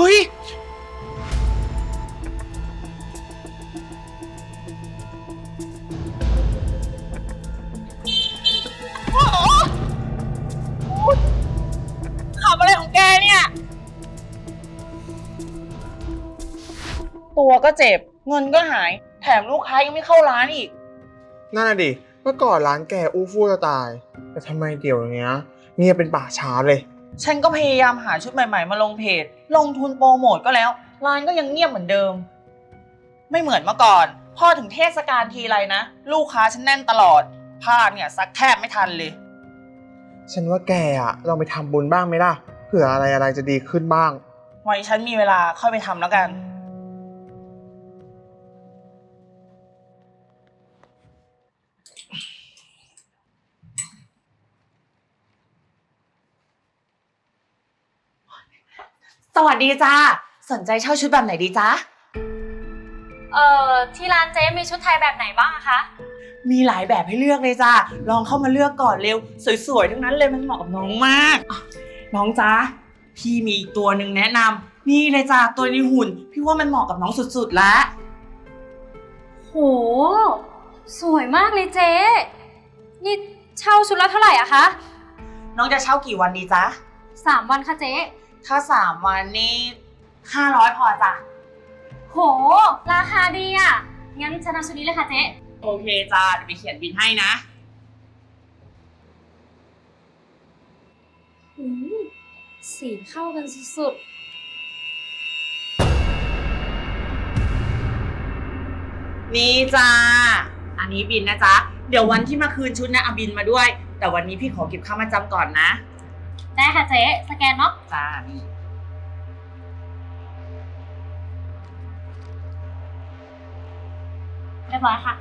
เฮ้ยขับอะไรของแกเนี่ย ตัวก็เจ็บ เงินก็หาย แถมลูกค้ายังไม่เข้าร้านอีก นั่นน่ะดิ เมื่อก่อนร้านแกอู้ฟู่จะตาย แต่ทำไมเดี๋ยวเนี้ยเงียบเป็นป่าช้าเลย ฉันก็พยายามหาชุดใหม่ๆ มาลงเพจ ลงทุนโปรโมทก็แล้วร้านก็ยังเงียบเหมือนเดิม ไม่เหมือนเมื่อก่อน พอถึงเทศกาลทีไรนะ ลูกค้าฉันแน่นตลอดผ้าเนี่ยซักแทบไม่ทันเลย ฉันว่าแกอะลองไปทำบุญบ้างไหมล่ะ เผื่ออะไรอะไรจะดีขึ้นบ้าง ไว้ฉันมีเวลาค่อยไปทำแล้วกัน สวัสดีจ้าสนใจเช่าชุดแบบไหนดีจ้าเอ่อที่ร้านเจ๊มีชุดไทยแบบไหนบ้างอะคะ มีหลายแบบให้เลือกเลยจ้าลองเข้ามาเลือกก่อนเร็ว สวยๆ ทั้งนั้นเลยมันเหมาะกับน้องมากอะน้องจ้าพี่มีอีกตัวหนึ่งแนะนำนี่เลยจ้าตัวนี้หุ่น พี่ว่ามันเหมาะกับน้องสุดๆแล้ว โห สวยมากเลยเจ๊นี่เช่าชุดละเท่าไหร่อะคะน้องจะเช่ากี่วันดีจ้าสามวันค่ะเจ๊ ถ้าสามวันนี่ห้าร้อยพอจ้ะ โห ราคาดีอะงั้นฉันเอาชุดนี้เลยค่ะเจ๊โอเคจ้าเดี๋ยวไปเขียนบินให้นะ อืมสีเข้ากันสุดนี่จ้า อันนี้บินนะจ๊ะ เดี๋ยววันที่มาคืนชุดนะเอาบินมาด้วย แต่วันนี้พี่ขอเก็บค่ามาจำก่อนนะๆ ได้ค่ะเจ๊สแกนเนาะจ้านี่เรียบร้อยค่ะ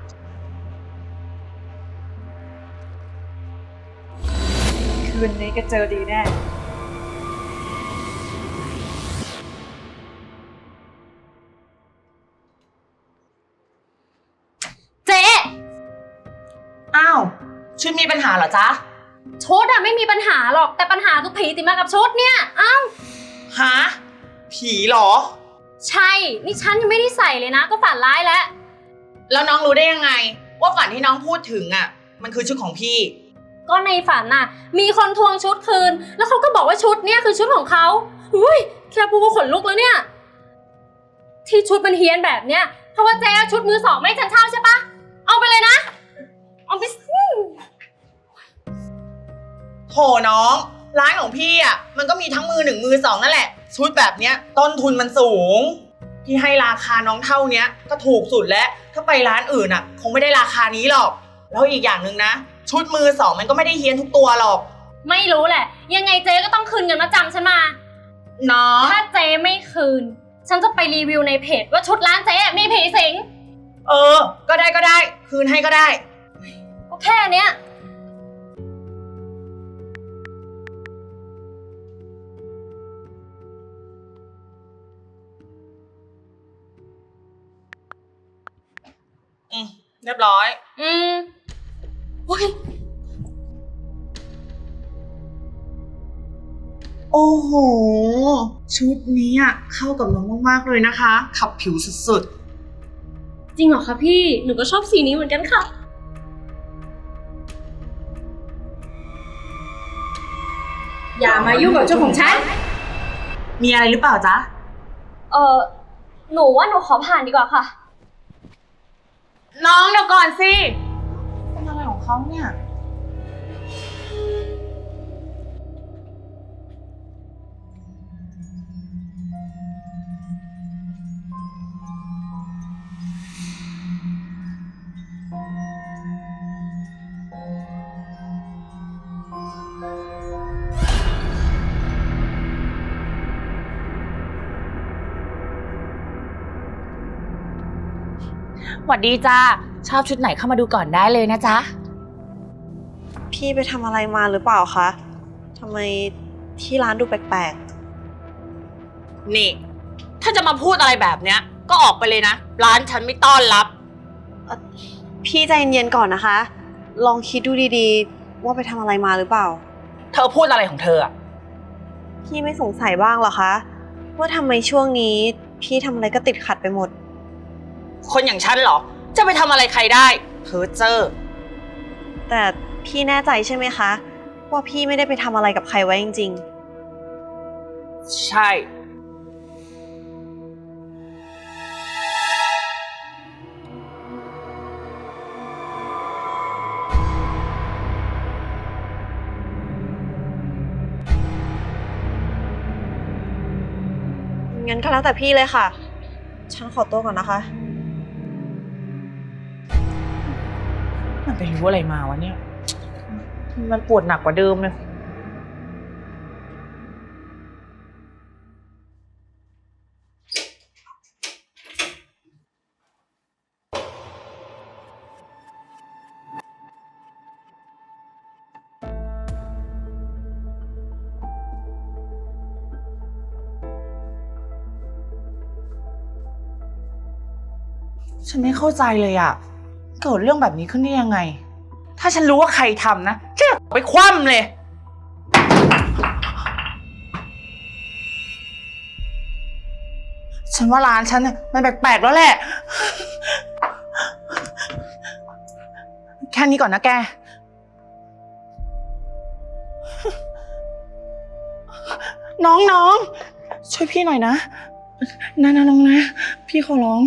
คืนนี้ก็เจอดีแน่ เจ๊ อ้าวชุดมีปัญหาเหรอจ๊ะ ชุดอะไม่มีปัญหาหรอกแต่ปัญหาคือผีติดมากับชุดเนี่ยอ้าวฮะผีเหรอ ใช่นี่ฉันยังไม่ได้ใส่เลยนะ ก็ฝันร้ายแล้ว แล้วน้องรู้ได้ยังไง ว่าฝันที่น้องพูดถึงอะ มันคือชุดของพี่ ก็ในฝันน่ะ มีคนทวงชุดคืน แล้วเขาก็บอกว่าชุดเนี่ยคือชุดของเขาอุ้ยแค่พูดก็ขนลุกแล้วเนี่ย ที่ชุดมันเฮี้ยนแบบเนี้ยเพราะว่าเจ๊เอาชุดมือสองไม่ให้ฉันเช่าใช่ปะเอาไปเลยนะเอาไปสิ โถน้อง ร้านของพี่อะมันก็มีทั้งมือหนึ่งมือสองนั่นแหละ ชุดแบบเนี้ยต้นทุนมันสูง พี่ให้ราคาน้องเท่าเนี้ยก็ถูกสุดแล้ว ถ้าไปร้านอื่นอะ คงไม่ได้ราคานี้หรอก แล้วอีกอย่างหนึ่งนะ ชุดมือสองมันก็ไม่ได้เฮี้ยนทุกตัวหรอก ไม่รู้แหละ ยังไงเจ๊ก็ต้องคืนเงินมาจำฉันมาเนาะถ้าเจ๊ไม่คืน ฉันจะไปรีวิวในเพจว่าชุดร้านเจ๊มีผีสิงเออ ก็ได้ก็ได้ คืนให้ก็ได้ ก็แค่เนี้ย เรียบร้อย อืมโอ้ยโอ้โห ชุดนี้อะเข้ากับน้องมากๆเลยนะคะ ขับผิวสุดจริงเหรอคะพี่ หนูก็ชอบสีนี้เหมือนกันค่ะ อย่ามายุ่งกับชุดของฉัน ๆ มีอะไรหรือเปล่าจ๊ะ เออหนูว่าหนูขอผ่านดีกว่าค่ะ น้องเดี๋ยวก่อนสิ เป็นอะไรของเขาเนี่ย หวัดดีจ้าชอบชุดไหนเข้ามาดูก่อนได้เลยนะจ๊ะ พี่ไปทำอะไรมาหรือเปล่าคะทำไมที่ร้านดูแปลกนี่ ถ้าจะมาพูดอะไรแบบเนี้ย ก็ออกไปเลยนะ ร้านฉันไม่ต้อนรับ ๆ พี่ใจเย็นๆก่อนนะคะ ลองคิดดูดีๆ ว่าไปทำอะไรมาหรือเปล่า เธอพูดอะไรของเธออะพี่ไม่สงสัยบ้างเหรอคะ ว่าทำไมช่วงนี้ พี่ทำอะไรก็ติดขัดไปหมด คนอย่างฉันเหรอ จะไปทำอะไรใครได้เพอเจอร์แต่พี่แน่ใจใช่ไหมคะ ว่าพี่ไม่ได้ไปทำอะไรกับใครไว้จริง ใช่ ๆ งั้นก็แล้วแต่พี่เลยค่ะ ฉันขอตัวก่อนนะคะ รู้อะไรมาวะเนี่ย มันปวดหนักกว่าเดิมเลยฉันไม่เข้าใจเลยอะเกิดเรื่องแบบนี้ขึ้นได้ยังไง ถ้าฉันรู้ว่าใครทำนะฉันจะไปคว่ำเลย ฉันว่าร้านฉันเนี่ยมันแปลกๆแล้วแหละ แค่นี้ก่อนนะแก น้องน้องช่วยพี่หน่อยนะนะนะน้องนะ พี่ขอร้อง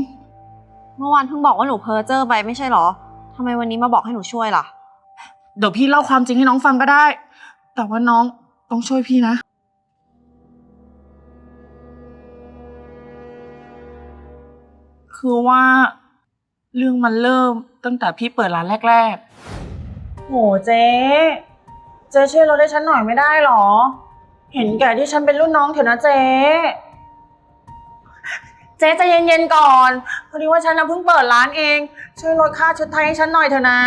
เมื่อวานเพิ่งบอกว่าหนูเพ้อเจอไปไม่ใช่เหรอ ทำไมวันนี้มาบอกให้หนูช่วยล่ะ เดี๋ยวพี่เล่าความจริงให้น้องฟังก็ได้ แต่ว่าน้องต้องช่วยพี่นะ คือว่าเรื่องมันเริ่มตั้งแต่พี่เปิดร้านแรก ๆ โหเจ๊ เจ๊ช่วยเราได้ฉันหน่อยไม่ได้หรอ เห็นแก่ที่ฉันเป็นรุ่นน้องเถอะนะเจ๊ เจ๊ใจเย็นๆก่อน พอดีว่าฉันนะเพิ่งเปิดร้านเอง ช่วยลดค่าชุดไทยให้ฉันหน่อยเถอะนะ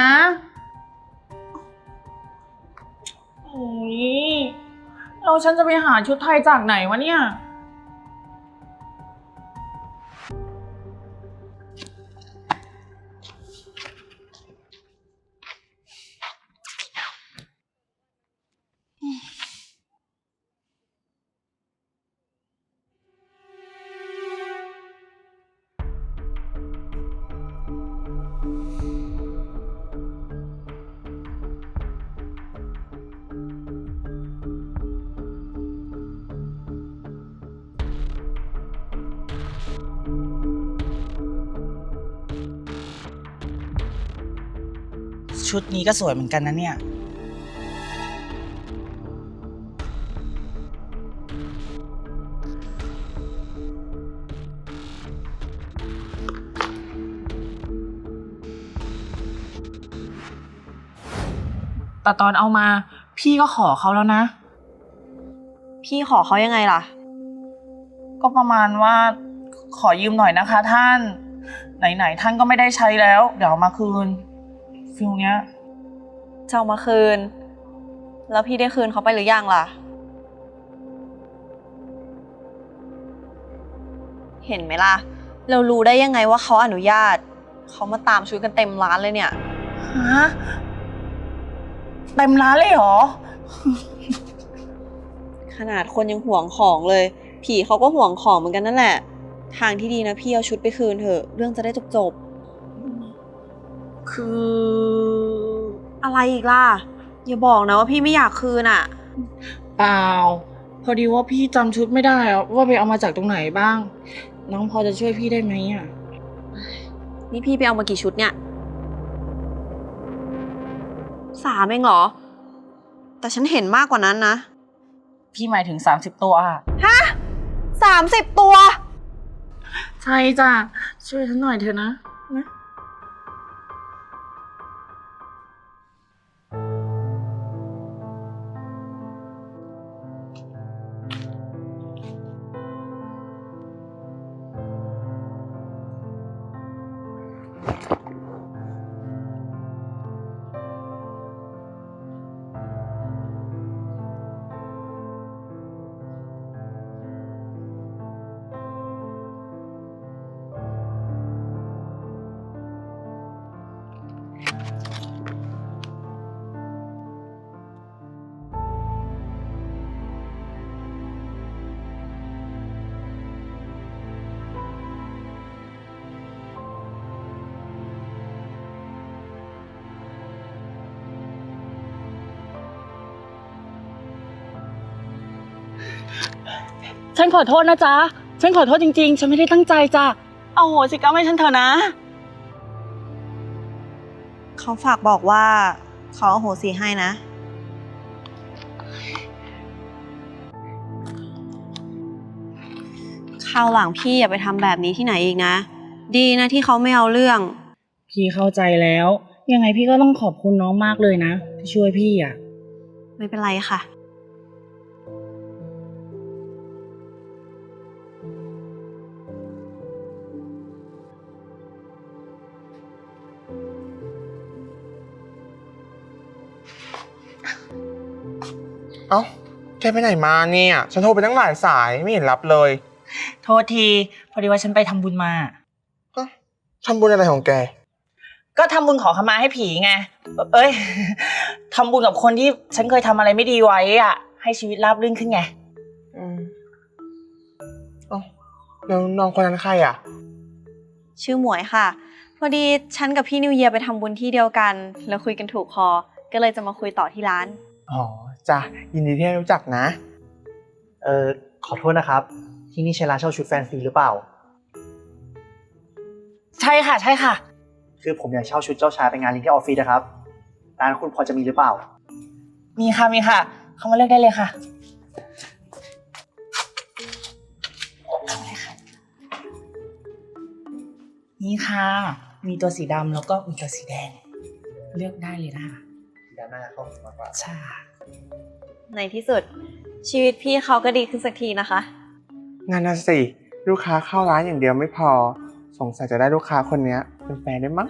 เราฉันจะไปหาชุดไทยจากไหนวะเนี่ย ชุดนี้ก็สวยเหมือนกันนะเนี่ย แต่ตอนเอามา พี่ก็ขอเขาแล้วนะ พี่ขอเขายังไงล่ะ ก็ประมาณว่าขอยืมหน่อยนะคะท่าน ไหนๆท่านก็ไม่ได้ใช้แล้ว เดี๋ยวเอามาคืน ฟิลเนี้ยจะเอามาคืน แล้วพี่ได้คืนเขาไปหรือยังล่ะ เห็นไหมล่ะ เรารู้ได้ยังไงว่าเขาอนุญาต เขามาตามชุดกันเต็มร้านเลยเนี่ย ฮะ เต็มร้านเลยเหรอ ขนาดคนยังห่วงของเลย ผีเขาก็ห่วงของเหมือนกันนั่นแหละ ทางที่ดีนะพี่เอาชุดไปคืนเถอะ เรื่องจะได้จบจบ คือๆอะไรอีกล่ะ อย่าบอกนะว่าพี่ไม่อยากคืนอะเปล่า พอดีว่าพี่จำชุดไม่ได้อะว่าไปเอามาจากตรงไหนบ้าง น้องพอจะช่วยพี่ได้ไหมอะ นี่พี่ไปเอามากี่ชุดเนี่ย สามเองเหรอ แต่ฉันเห็นมากกว่านั้นนะ พี่หมายถึง 30 ตัวอะสามสิบตัว ใช่จ้ะช่วยฉันหน่อยเถอะนะนะ ฉันขอโทษนะจ๊ะ ฉันขอโทษจริงๆ ฉันไม่ได้ตั้งใจจ้ะ เอาโหสิกรรมให้ฉันเถอะนะ เขาฝากบอกว่าเขาอโหสิให้นะ คราวหลังพี่อย่าไปทำแบบนี้ที่ไหนอีกนะ ดีนะที่เขาไม่เอาเรื่อง พี่เข้าใจแล้ว ยังไงพี่ก็ต้องขอบคุณน้องมากเลยนะที่ช่วยพี่อะ ไม่เป็นไรค่ะ แกไปไหนมาเนี่ย ฉันโทรไปตั้งหลายสายไม่เห็นรับเลย โทษที พอดีว่าฉันไปทำบุญมา ก็ทำบุญอะไรของแก ก็ทำบุญขอขมาให้ผีไง เอ้ย ทำบุญกับคนที่ฉันเคยทำอะไรไม่ดีไว้อะให้ชีวิตราบรื่นขึ้นไง อืมเอ้าแล้วน้องคนนั้นใครอะ ชื่อหมวยค่ะ พอดีฉันกับพี่นิวเยียร์ไปทำบุญที่เดียวกัน แล้วคุยกันถูกคอ ก็เลยจะมาคุยต่อที่ร้าน อ๋อจ้ะยินดีที่ได้รู้จักนะ เออขอโทษนะครับ ที่นี่ใช่ร้านเช่าชุดแฟนซีหรือเปล่า ใช่ค่ะ ใช่ค่ะ คือผมอยากเช่าชุดเจ้าชายไปงานเลี้ยงที่ออฟฟิศนะครับร้านคุณพอจะมีหรือเปล่า มีค่ะมีค่ะ เข้ามาเลือกได้เลยค่ะ เข้ามาเลยค่ะ นี่ค่ะ มีตัวสีดำแล้วก็มีตัวสีแดง เลือกได้เลยนะคะด้าน หน้าเข้าถึงมากกว่า ใช่ในที่สุดชีวิตพี่เขาก็ดีขึ้นสักทีนะคะ งานน่ะสิ ลูกค้าเข้าร้านอย่างเดียวไม่พอ สงสัยจะได้ลูกค้าคนเนี้ยเป็นแฟนได้มั้ง